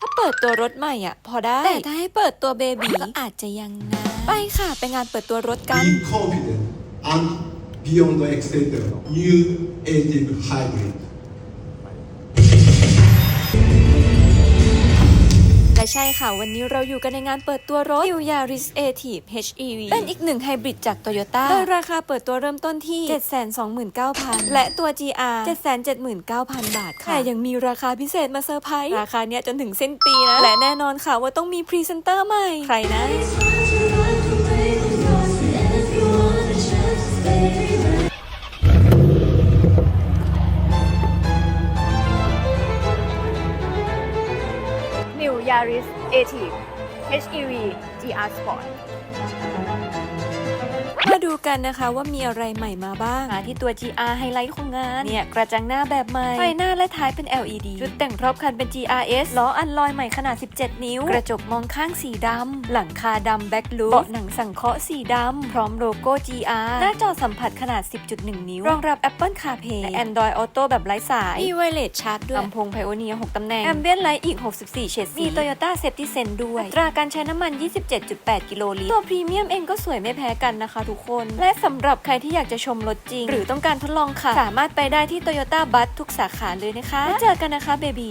ถ้าเปิดตัวรถใหม่อะ พอได้ แต่ถ้าให้เปิดตัวเบบีก็อาจจะยังนะ ไปค่ะไปงานเปิดตัวรถกัน Be confident and beyond excited new ATIV hybrid. และใช่ค่ะ วันนี้เราอยู่กันในงานเปิดตัวรถ New Yaris Active HEV เป็นอีกหนึ่งไฮบริดจาก Toyota โดยราคาเปิดตัวเริ่มต้นที่ 729,000 และตัว GR 779,000 บาทค่ะแต่ยังมีราคาพิเศษมาเซอร์ไพรส์ราคาเนี้ยจนถึงสิ้นปีนะ และแน่นอนค่ะว่าต้องมีพรีเซนเตอร์ใหม่ ใครนะ Yaris Active HEV GR Sport มา ดูกันนะคะว่ามีอะไรใหม่มาบ้างมาที่ตัว GR ไฮไลท์ของงาน เนี่ย กระจังหน้าแบบใหม่ ไฟหน้าและท้ายเป็น LED ชุดแต่งรอบคันเป็น GRS ล้ออันลอยใหม่ขนาด 17 นิ้ว กระจกมองข้างสีดำ หลังคาดำแบ็คลูเบาะหนังสังเคราะห์สีดำ พร้อมโลโก้ GR หน้าจอสัมผัสขนาด 10.1 นิ้ว รองรับ Apple CarPlay และ Android Auto แบบไร้สาย มีไวเลสชาร์จด้วยลำโพง Pioneer 6ตำแหน่ง Ambient Light อีก 64 เฉดสีมี Toyota Safety Sense ด้วยอัตราการใช้น้ำมัน 27.8 กิโลลิตร ตัวพรีเมียมเองก็สวยไม่แพ้กันนะคะทุกคนและสำหรับใครที่อยากจะชมรถจริง หรือต้องการทดลองขับสามารถไปได้ที่ Toyota Bus ทุกสาขาเลยนะคะแล้วเจอกันนะคะเบบี